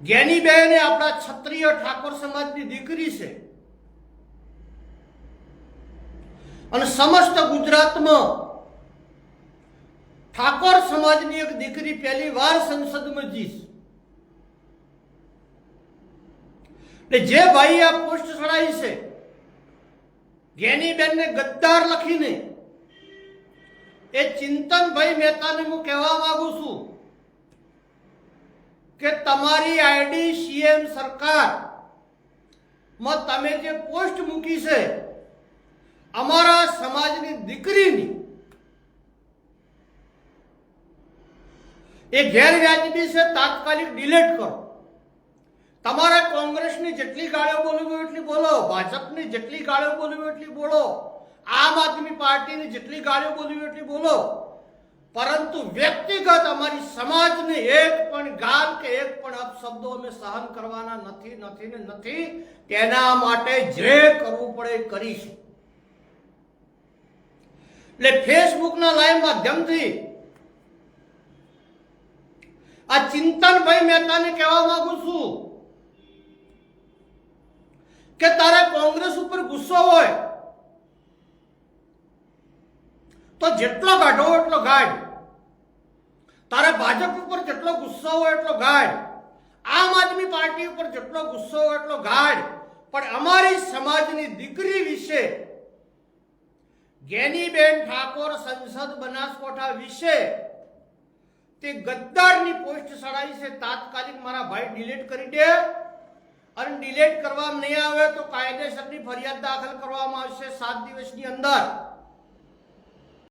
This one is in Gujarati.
જ્ઞાનીબેન એ આપણા ક્ષત્રિય ઠાકોર સમાજની દીકરી છે. અને સમસ્ત ગુજરાતમાં ઠાકોર સમાજની એક દીકરી પહેલી વાર સંસદમાં જીશ જે ભાઈ આ પોસ્ટ ચડાવી છે જ્ઞાનીબેનને ગદ્દાર લખીને, એ ચિંતનભાઈ મહેતાને હું કહેવા માંગુ છું કે તમારી આઈડી સીએમ સરકાર. માં તમે જે પોસ્ટ મૂકી છે, અમારા સમાજની દીકરીની, એ ગેરવ્યાજબી છે, તાત્કાલિક ડિલીટ કરો. તમારે કોંગ્રેસની જેટલી ગાળો બોલવી એટલી બોલો, ભાજપની જેટલી ગાળો બોલવી એટલી બોલો, આમ આદમી પાર્ટીની જેટલી ગાળો બોલવી એટલી બોલો. પરંતુ વ્યક્તિગત અમારી સમાજને એક ગાલ કે એક પણ અપશબ્દો અમે સહન કરવાના નથી નથી ને નથી, તેના માટે જે કરવું પડે એ કરીશું. એટલે ફેસબુકના લાઈવ માધ્યમથી આ ચિંતનભાઈ મહેતાને કહેવા માંગુ છું કે તારે કોંગ્રેસ ઉપર ગુસ્સો હોય, તો જેટલો ગાઢો એટલો ગાઢ તારે ભાજપ ઉપર જેટલો ગુસ્સો હોય એટલો ગાઢ. આમ આદમી પાર્ટી ઉપર જેટલો ગુસ્સો હોય એટલો ગાઢ. પણ અમારી સમાજની દીકરી વિશે જ્ઞાનીબેન ઠાકોર સંસદ બનાસકોઠા વિશે, તે ગદ્દારની પોસ્ટ ચડાવી છે, તાત્કાલિક મારા ભાઈ ડિલીટ કરી દે. અને ડિલીટ કરવામાં નહીં આવે તો કાયદેસરની ફરિયાદ દાખલ કરવામાં આવશે સાત દિવસની અંદર.